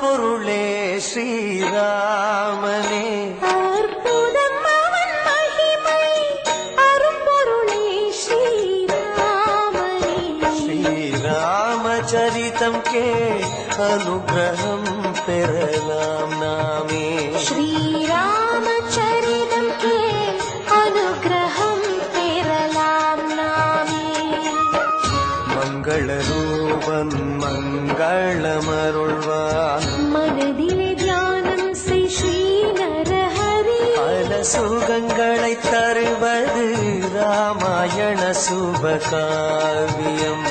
அரும்பொருளே ஸ்ரீராமனே. ஸ்ரீராமச்சரிதம் K அனுகிரகம் பெறலாம் நாமே. ஸ்ரீராமச்சரிதம் கே அனுகிரகம் பெறலாம் நாமே. மங்கள ரூபன் மங்களமருள்வான். தருவது ராமாயண சுபகாவியம்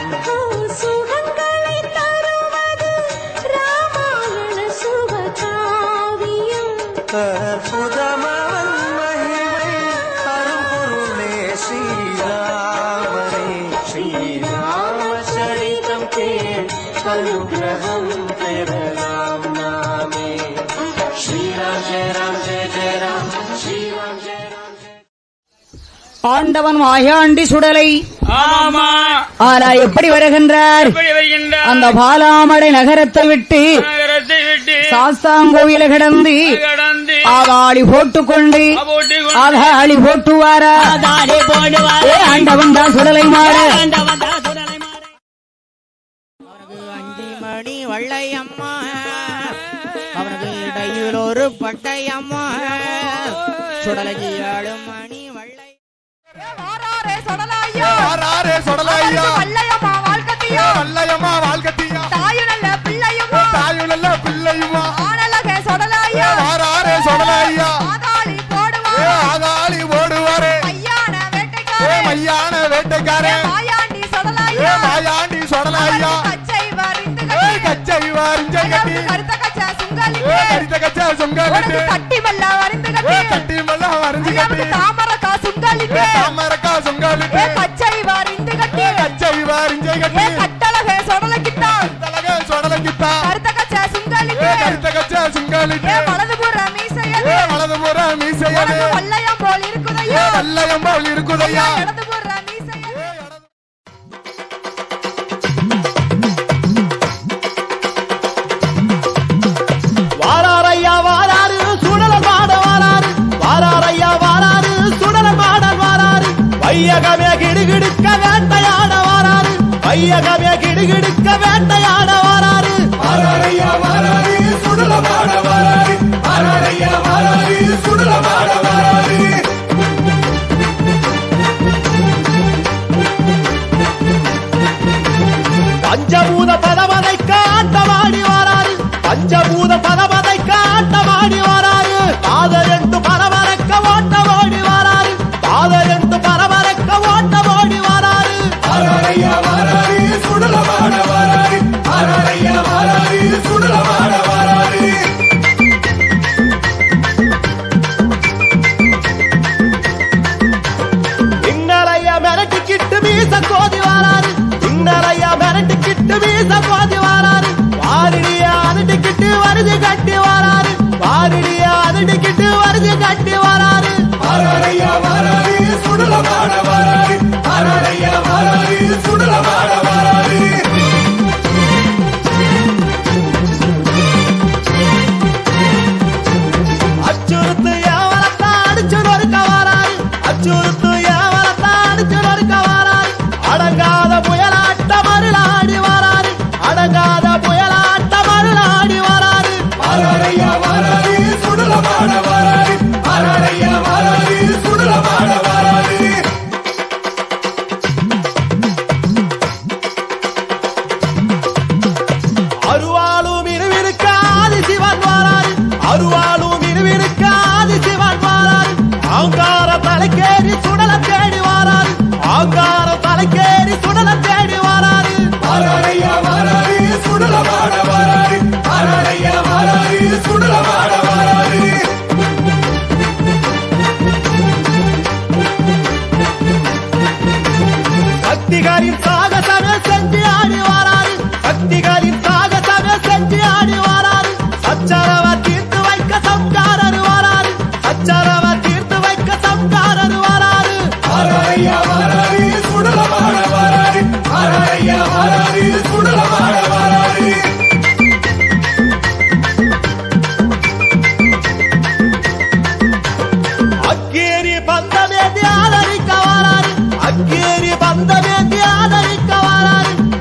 அற்புதமவன் மகிமை அரும்பொருளே ஸ்ரீராமனே ஸ்ரீராமச்சரிதம் கேள் அனுகிரகம் பெறலாம் ஆண்டவன் மாயாண்டி சுடலை. ஆமா ஆனா எப்படி வருகின்றார்? அந்த பாலாமடை நகரத்தை விட்டு நகரத்தை விட்டு சாஸ்தாங்கோயில கிடந்து கடந்து ஆதாளி போட்டுக்கொண்டு போட்டி ஆதாளி போட்டுவாரா? ஆண்டவன் தான் சுடலை மாற மணி வள்ளையம்மா இடையில் ஒரு பட்டையம்மா சுடலகி ஏழு மணி ஆறாரே சொடலையா? வல்லையம்மா வாழ்க்கத்தையோ? வல்லையம்மா வாழ்க்கத்தியா? தாயு நல்ல பிள்ளையுமா? தாயுள்ள பிள்ளையுமா? ஆனலக சொடலாயோ? ஆறாரே சொடலையா? ஆதாளி போடுவா ஏ ஆதாளி ஓடுவாரே ஐயான ஏ வேட்டைக்காரே மையான வேட்டைக்காரே. மாயாண்டி சொடலாயோ? மாயாண்டி சொடலையா? கச்சை வரிந்து கச்சை கட்டி. கருத்த கச்சா சுங்காலி ஏ கரித்த கச்சா சொங்கலட்டு உனக்கு கட்டி மல்ல வரிந்து ஏ கட்டி கட்டி மல்ல வரைஞ்சு கட்டி. தாமரக்கா சுங்காலி தாமரக்கா சொங்கலட்டு ஏ ஏ வலதுபுற மீசையது. உனக்கு வல்லையம் போல் இருக்குதையோ. வல்லையம் போல் இருக்குதையா. இடதுபுற மீசையது. வாராரையா வாராரு சுடல பாட வாராரு. வாராரையா வாராரு சுடல பாட வாராரு. வையகமே கிடுகிடுக்க வேட்டையாட வாராரு. வையகமே கிடுகிடுக்க வேட்டையாட வாராரு. வாராரையா வாராரி சுடல பாட வாராரி. பஞ்சபூத பதமதை காட்டமாடி வாராரு பஞ்சபூத பதமதை காட்டமாடி வாராரு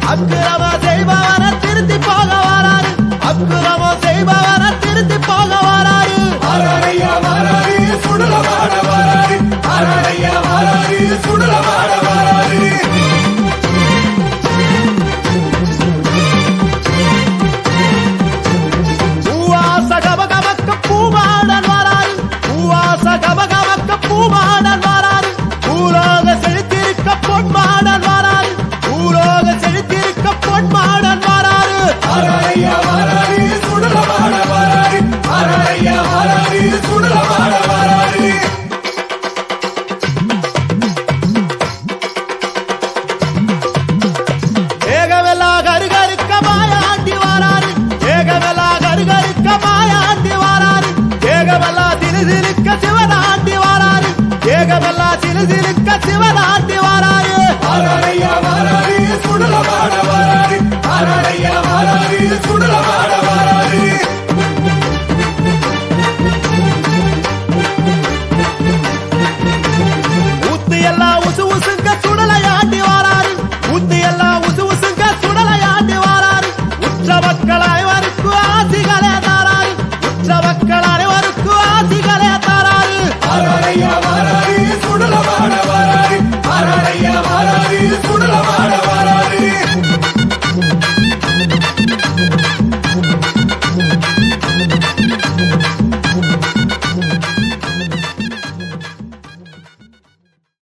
அக்கிரம செய்பவர சிவனாண்டி வாராரு ஏகமெல்லா சிலுசிலுக்க